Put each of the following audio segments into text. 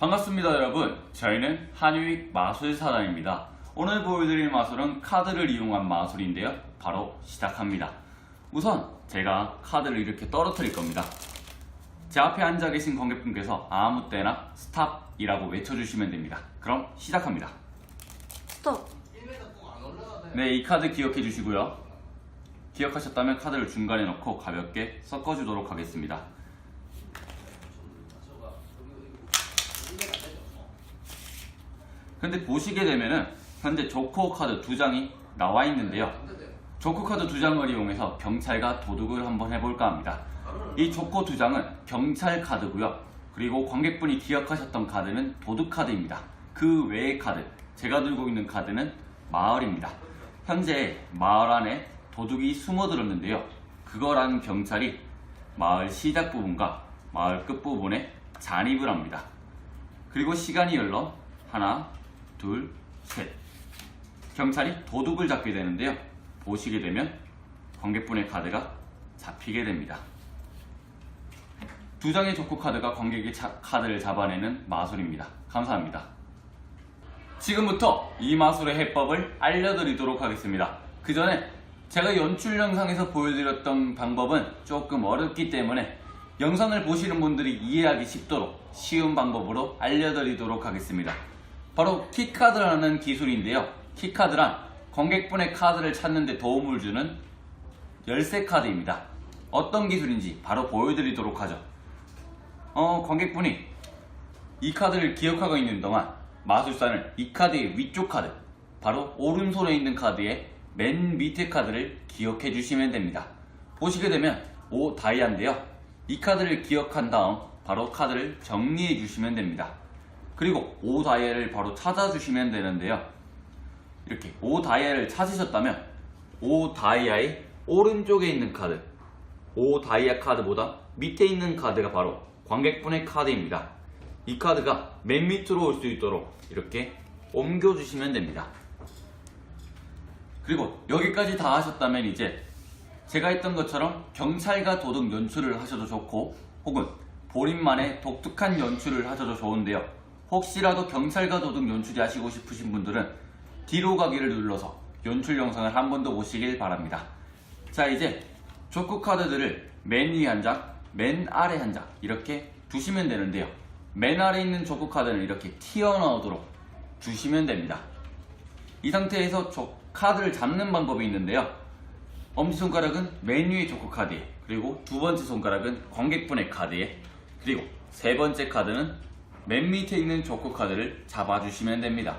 반갑습니다 여러분. 저희는 한유익 마술사단입니다. 오늘 보여드릴 마술은 카드를 이용한 마술인데요. 바로 시작합니다. 우선 제가 카드를 이렇게 떨어뜨릴 겁니다. 제 앞에 앉아 계신 관객분께서 아무 때나 스탑이라고 외쳐주시면 됩니다. 그럼 시작합니다. 스톱. 네이 카드 기억해 주시고요. 기억하셨다면 카드를 중간에 넣고 가볍게 섞어주도록 하겠습니다 근데 보시게 되면은 현재 조커 카드 두 장이 나와 있는데요. 조커 카드 두 장을 이용해서 경찰과 도둑을 한번 해볼까 합니다. 이 조커 두 장은 경찰 카드고요. 그리고 관객분이 기억하셨던 카드는 도둑 카드입니다. 그 외의 카드, 제가 들고 있는 카드는 마을입니다. 현재 마을 안에 도둑이 숨어들었는데요. 그거라는 경찰이 마을 시작 부분과 마을 끝 부분에 잔입을 합니다. 그리고 시간이 흘러 하나, 둘, 셋. 경찰이 도둑을 잡게 되는데요. 보시게 되면 관객분의 카드가 잡히게 됩니다. 두 장의 조커 카드가 관객의 자- 카드를 잡아내는 마술입니다. 감사합니다. 지금부터 이 마술의 해법을 알려드리도록 하겠습니다. 그 전에 제가 연출 영상에서 보여드렸던 방법은 조금 어렵기 때문에 영상을 보시는 분들이 이해하기 쉽도록 쉬운 방법으로 알려드리도록 하겠습니다. 바로 키카드라는 기술인데요. 키카드란 관객분의 카드를 찾는 데 도움을 주는 열쇠 카드입니다. 어떤 기술인지 바로 보여드리도록 하죠. 어, 관객분이 이 카드를 기억하고 있는 동안 마술사는 이 카드의 위쪽 카드, 바로 오른손에 있는 카드의 맨 밑에 카드를 기억해 주시면 됩니다. 보시게 되면 5 다이아인데요. 이 카드를 기억한 다음 바로 카드를 정리해 주시면 됩니다. 그리고 5 다이아를 바로 찾아주시면 되는데요. 이렇게 5 다이아를 찾으셨다면 5 다이아의 오른쪽에 있는 카드, 5 다이아 카드보다 밑에 있는 카드가 바로 관객분의 카드입니다. 이 카드가 맨 밑으로 올 수 있도록 이렇게 옮겨주시면 됩니다. 그리고 여기까지 다 하셨다면 이제 제가 했던 것처럼 경찰과 도둑 연출을 하셔도 좋고 혹은 본인만의 독특한 연출을 하셔도 좋은데요. 혹시라도 경찰과 도둑 연출이 하시고 싶으신 분들은 뒤로 가기를 눌러서 연출 영상을 한 번 더 보시길 바랍니다. 자 이제 조커 카드들을 맨 위에 한 장, 맨 아래 한 장 이렇게 두시면 되는데요. 맨 아래 있는 조커 카드는 이렇게 튀어나오도록 두시면 됩니다. 이 상태에서 조- 카드를 잡는 방법이 있는데요. 엄지손가락은 맨 위의 조커 카드에 그리고 두 번째 손가락은 관객분의 카드에 그리고 세 번째 카드는 맨 밑에 있는 조커 카드를 잡아주시면 됩니다.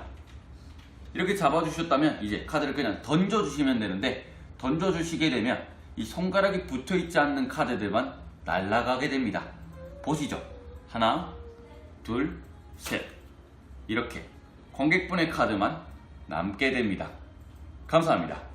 이렇게 잡아주셨다면 이제 카드를 그냥 던져주시면 되는데 던져주시게 되면 이 손가락이 붙어있지 않는 카드들만 날아가게 됩니다. 보시죠. 하나, 둘, 셋. 이렇게 관객분의 카드만 남게 됩니다. 감사합니다.